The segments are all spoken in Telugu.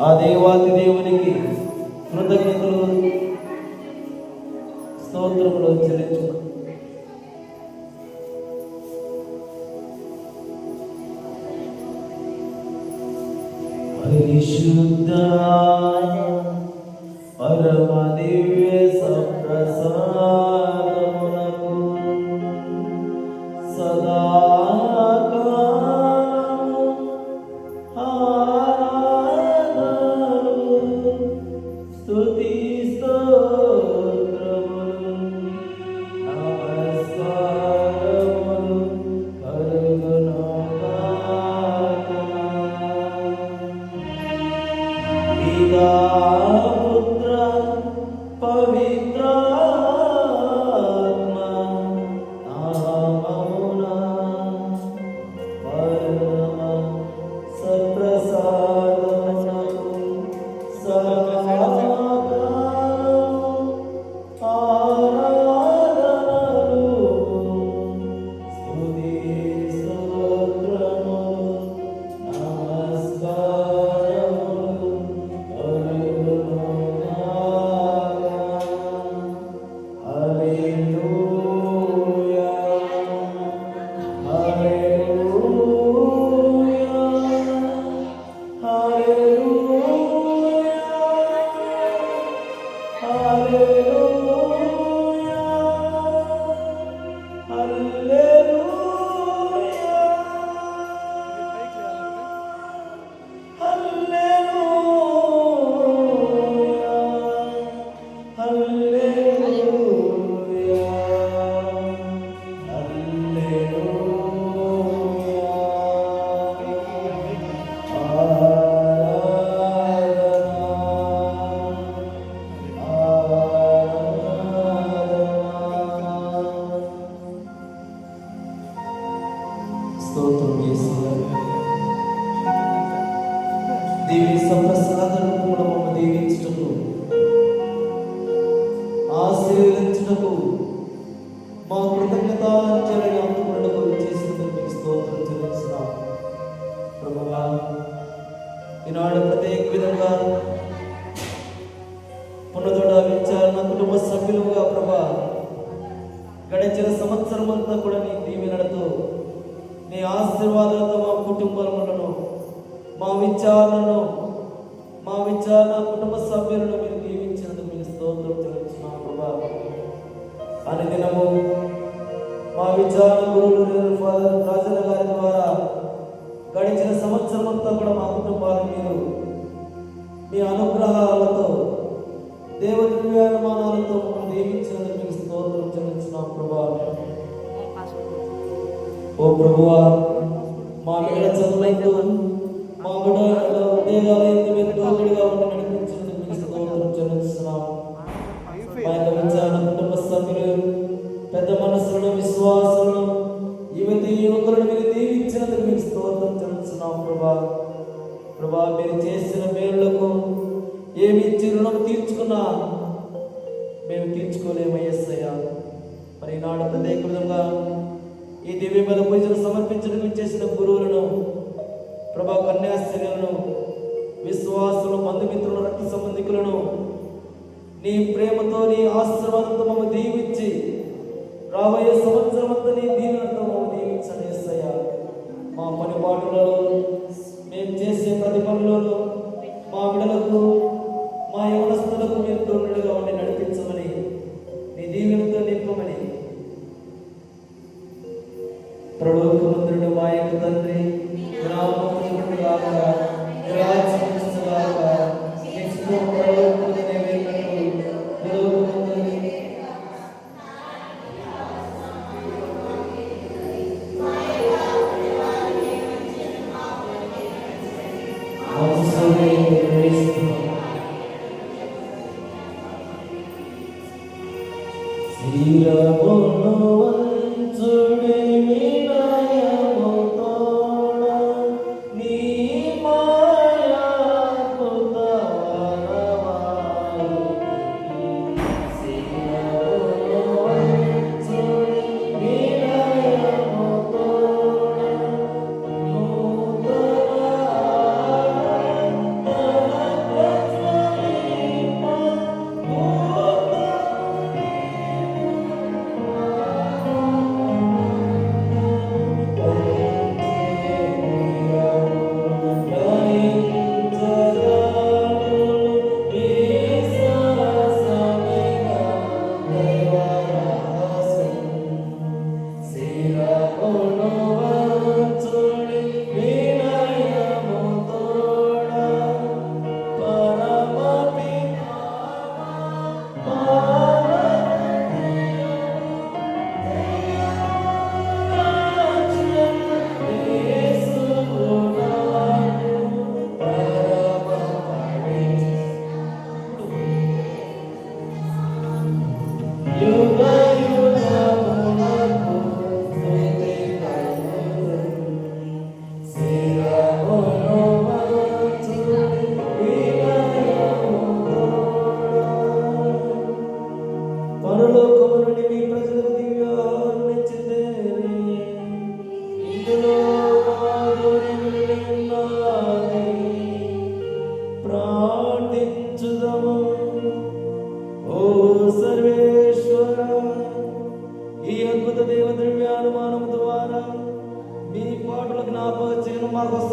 ఆ దేవాది దేవునికి కృతజ్ఞతలు స్తోత్రములు చెల్లించు పరిశుద్ధ పరమ దివ్య సప్రసాదమునకు సదా స్తోత్రం దేవి సంప్రసాదను కూడా మమ్మ దీవించటము ఆశీర్వదించటము మా కృతజ్ఞతాంజలి అందుకున్నకు చేసినందుకు మీకు స్తోత్రం చెల్లిస్తున్నాం. ప్రభువా ఈనాడు ప్రత్యేక విధంగా పునదొడ విచారణ కుటుంబ సభ్యులుగా ప్రభా గడిచిన సంవత్సరం అంతా కూడా నీకు నీ ఆశీర్వాదాలతో మా కుటుంబాలను మా విచారణను మా విచారణ కుటుంబ సభ్యులను మీరు దీవించినందుకు మీకు స్తోత్రం చెల్లించున్నాం ప్రభా. అని దినము మా విచారణ గురువులు ఫాదర్ రాజన్న గారి ద్వారా గడిచిన సంవత్సరం అంతా కూడా మా కుటుంబాలను మీరు మీ అనుగ్రహాలతో దేవదివ్యానుమానాలతో మమ్మల్ని దీవించినందుకు మీకు స్తోత్రం చెల్లించున్నాం ప్రభా. ప్రభువా మా బిడ్డ చదువులైతే మా బిడ్డ ఉద్యోగాలైతే మీరు తోడుగా ఉండి నడిపించినందుకు మీకు స్తోత్రం మా యొక్క విచారణ కుటుంబ సభ్యులు పెద్ద మనసులను విశ్వాసులను యువతి యువకులను మీరు దీవించినందుకు మీకు స్తోత్రం చెల్లిస్తున్నాం ప్రభా. ప్రభా మీరు చేసిన మేలులకు ఏమి ఇచ్చి రుణం తీర్చుకున్నా మేము తీర్చుకోలేము మరి ఈనాడు ప్రత్యేక విధంగా ఈ దివ్య పూజను పూజలు చేసిన గురువులను ప్రభా కన్యాస్త్రీలను విశ్వాసులు బంధుమిత్రులు రక్త సంబంధికులను నీ ప్రేమతో నీ ఆశీర్వాదంతో మమ్మల్ని దీవించి రాబోయే సంవత్సరం అంతా నీ దీవులతో మమ్మల్ని దీవించండి యేసయ్యా మా పని పాటలలో మేము చేసే ప్రతి పనులలో మా బిడలకు మా యవనస్తులకు మీరు తోడుగా ఉండి నడిపించమని నీ దీవెన ప్రలోకమంత్రుడు మా యొక్క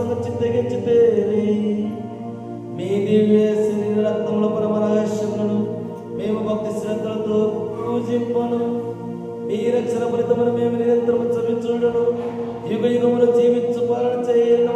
చేయను మాకు వస్తున్న మీ దివ్య శరీర రక్తముల పరమ రహస్యములను మేము భక్తి శ్రద్ధలతో పూజింపను. మీ రక్షణ ఫలితమును మేము నిరంతరం చవిచూడను యుగ యుగములు జీవించు పాలన చేయను.